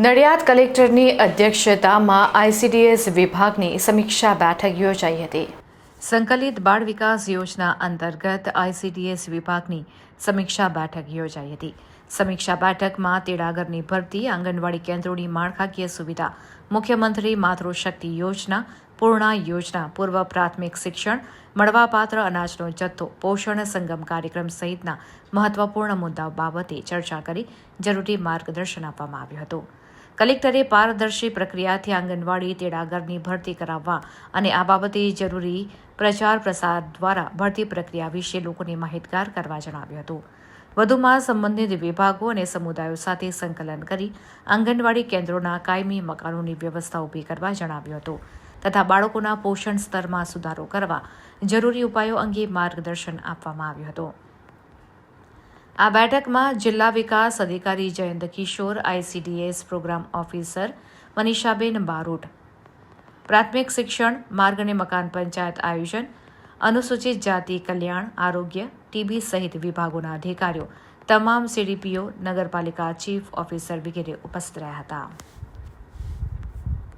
નડિયાદ કલેક્ટરની અધ્યક્ષતામાં આઈસીડીએસ વિભાગની સમીક્ષા બેઠક યોજાઈ હતી. સંકલિત બાળ વિકાસ યોજના અંતર્ગત આઈસીડીએસ વિભાગની સમીક્ષા બેઠક યોજાઈ હતી. સમીક્ષા બેઠકમાં તેડાગરની ભરતી, આંગણવાડી કેન્દ્રોની માળખાકીય સુવિધા, મુખ્યમંત્રી માતૃશક્તિ યોજના, પૂર્ણા યોજના, પૂર્વ પ્રાથમિક શિક્ષણ, મળવાપાત્ર અનાજનો જથ્થો, પોષણ સંગમ કાર્યક્રમ સહિતના મહત્વપૂર્ણ મુદ્દાઓ બાબતે ચર્ચા કરી જરૂરી માર્ગદર્શન આપવામાં આવ્યું હતું. કલેક્ટરે પારદર્શી પ્રક્રિયાથી આંગણવાડી તેડાગરની ભરતી કરાવવા અને આ બાબતે જરૂરી પ્રચાર પ્રસાર દ્વારા ભરતી પ્રક્રિયા વિશે લોકોને માહિતગાર કરવા જણાવ્યું હતું. વધુમાં સંબંધિત વિભાગો અને સમુદાયો સાથે સંકલન કરી આંગણવાડી કેન્દ્રોના કાયમી મકાનોની વ્યવસ્થા ઊભી કરવા જણાવ્યું હતું તથા બાળકોના પોષણ સ્તરમાં સુધારો કરવા જરૂરી ઉપાયો અંગે માર્ગદર્શન આપવામાં આવ્યું હતું. આ બેઠકમાં જિલ્લા વિકાસ અધિકારી Jayant Kishor, ICDS programme officer Manishaben Barot. પ્રાથમિક શિક્ષણ, માર્ગ અને મકાન પંચાયત આયોજન, અનુસૂચિત જાતિ કલ્યાણ, આરોગ્ય, ટીબી સહિત વિભાગોના અધિકારીઓ, તમામ સીડીપીઓ, નગરપાલિકા ચીફ ઓફિસર વગેરે ઉપસ્થિત રહ્યા હતા.